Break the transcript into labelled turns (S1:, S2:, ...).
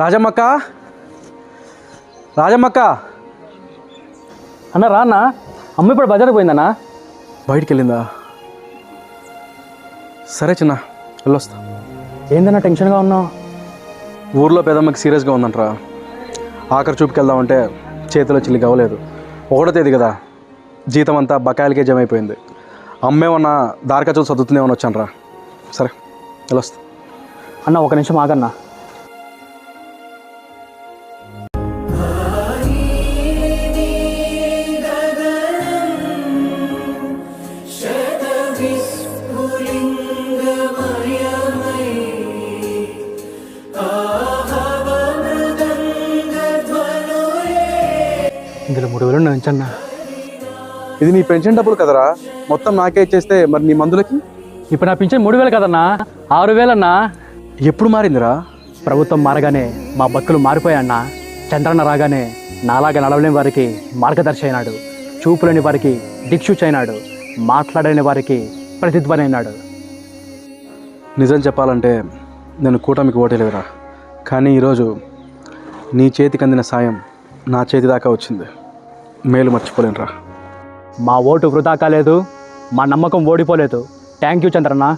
S1: రాజమ్మక్క? రాజమ్మక్క?
S2: అన్న రా అన్న అమ్మ ఇప్పుడు బజార్కి పోయిందన్నా?
S1: బయటికి వెళ్ళిందా సరే చిన్న వెళ్ళొస్తా.
S2: ఏందన్నా టెన్షన్గా ఉన్నావు?
S1: ఊర్లో పెదమ్మకి సీరియస్గా ఉందంట్రా. ఆఖరి చూపుకి వెళ్దామంటే చేతిలో చిల్లి కావలేదు ఒకటో తేదీ కదా జీతం అంతా బకాయిలకే జమ అయిపోయింది అమ్మేమన్నా దారికచ్చులు చదువుతుందేమని వచ్చాను రా సరే వెళ్ళొస్తా.
S2: అన్న ఒక నిమిషం ఆగన్నా. ఇందులో మూడు వేలు ఉంచన్నా
S1: ఇది నీ పెన్షన్ డబ్బులు కదరా? మొత్తం నాకే ఇచ్చేస్తే మరి నీ మందులకి?
S2: ఇప్పుడు నా పింఛన్ మూడు వేలు కదన్నా? ఆరు వేలన్నా?
S1: ఎప్పుడు మారిందిరా?
S2: ప్రభుత్వం మారగానే మా బతుకులు మారిపోయాయన్న చంద్రన్న రాగానే నాలాగా నడవలేని వారికి మార్గదర్శి అయినాడు. చూపులేని వారికి దిక్సూచి అయినాడు. మాట్లాడని వారికి ప్రతిధ్వని అయినాడు.
S1: నిజం చెప్పాలంటే నేను కూటమికి ఓటేలేదురా కానీ ఈరోజు నీ చేతికి అందిన సాయం నా చేతి దాకా వచ్చింది. మేలు మర్చిపోలేనురా.
S2: మా ఓటు వృధా కాలేదు మా నమ్మకం ఓడిపోలేదు. Thank you Chandranna.